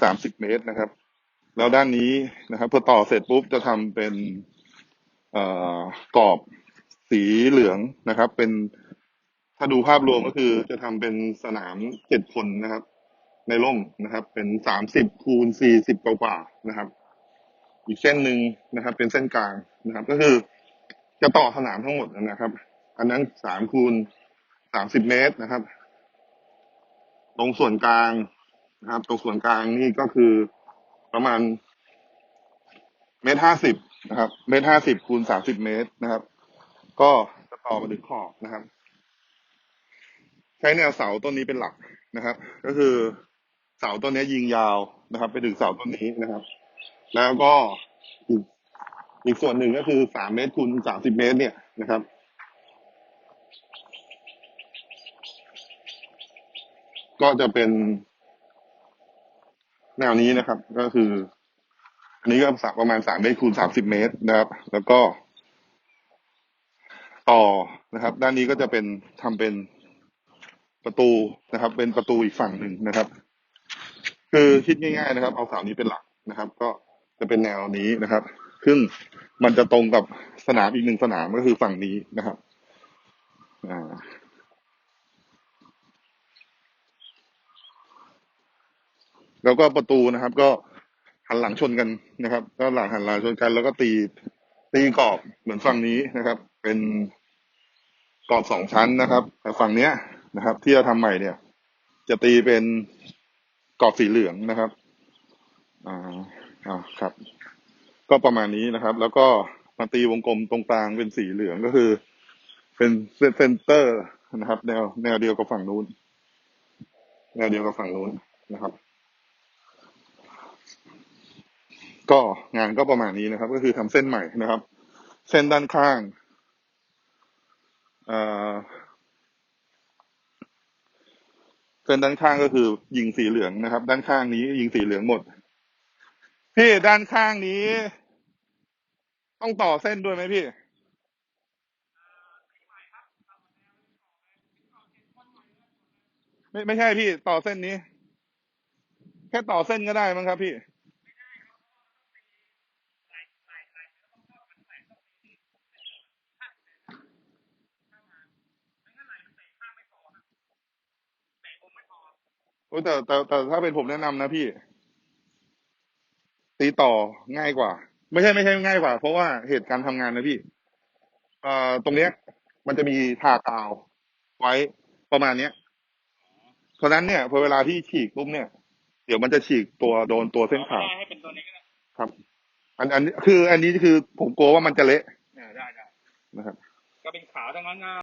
สามสิบเมตรนะครับ แล้วด้านนี้นะครับพอต่อเสร็จปุ๊บจะทำเป็นอกรอบสีเหลืองนะครับ เป็นถ้าดูภาพรวมก็คือจะทำเป็นสนามเจ็ดคนนะครับ ในร่มนะครับ เป็นสามสิบคูณสี่สิบกว่านะครับ อีกเส้นหนึ่งนะครับ เป็นเส้นกลางนะครับ ก็คือจะต่อสนามทั้งหมดนะครับ อันนั้นสามคูณสามสิบเมตรนะครับ ตรงส่วนกลาง นะครับ ตรงส่วนกลางนี่ก็คือประมาณเมตรห้าสิบนะครับ เมตรห้าสิบคูณสามสิบเมตรนะครับ ก็จะต่อมาถึงขอบนะครับ ใช้แนวเสาต้นนี้เป็นหลักนะครับ ก็คือเสาต้นนี้ยิงยาวนะครับ ไปถึงเสาต้นนี้นะครับ แล้วก็อีกอีกส่วนหนึ่งก็คือสามเมตรคูณสามสิบเมตร เนี่ยนะครับก็จะเป็น แนวนี้นะครับ ก็คือ อันนี้ก็สักประมาณสามเมตรคูณสามสิบเมตรนะครับ แล้วก็ ต่อนะครับ ด้านนี้ก็จะเป็นทำเป็นประตูนะครับ เป็นประตูอีกฝั่งหนึ่งนะครับ คือคิดง่าย ๆ นะครับ เอาเสานี้เป็นหลักนะครับ ก็จะเป็นแนวนี้นะครับ ซึ่งมันจะตรงกับสนามอีกหนึ่งสนามก็คือฝั่งนี้นะครับ อ่า แล้วก็ประตูนะครับ ก็หันหลังชนกันนะครับ ก็หลังหันหลังชนกัน แล้วก็ตีตีกรอบเหมือนฝั่งนี้นะครับ เป็นกรอบสองชั้นนะครับแต่ฝั่งเนี้ยนะครับ ที่จะทำใหม่เนี่ย จะตีเป็นกรอบสีเหลืองนะครับอ่าอ่าครับ ก็ประมาณนี้นะครับ แล้วก็มาตีวงกลมตรงกลางเป็นสีเหลืองก็คือ เป็นเซนเตอร์นะครับ แนวแนวเดียวกับฝั่งนู้นแนวเดียวกับฝั่งนู้นนะครับ ก็งานก็ประมาณนี้นะครับ ก็คือทำเส้นใหม่นะครับ เส้นด้านข้างเอ่อเส้นด้านข้างก็คือ ยิงสีเหลืองนะครับ ด้านข้างนี้ ยิงสีเหลืองหมดพี่ด้านข้างนี้ ต้องต่อเส้นด้วยไหมพี่ไม่ไม่ใช่พี่ ต่อเส้นนี้ แค่ต่อเส้นก็ได้มั้งครับพี่ โอ้ยแต่แต่แต่ถ้าเป็นผมแนะนำนะพี่ ตีต่อง่ายกว่า ไม่ใช่ไม่ใช่ง่ายกว่า เพราะว่าเหตุการณ์ทำงานนะพี่เอ่อตรงเนี้ย มันจะมีทากาว ไว้ประมาณเนี้ย เพราะฉะนั้นเนี่ยพอเวลาที่ฉีกปุ๊บเนี่ย เดี๋ยวมันจะฉีกตัวโดนตัวเส้นขาวให้เป็นตัวนี้ก็ได้ครับ อันอันนี้คือ อันนี้คือผมกลัวว่ามันจะเละเออได้ได้นะครับ ก็เป็นขาวทั้งนั้นนะ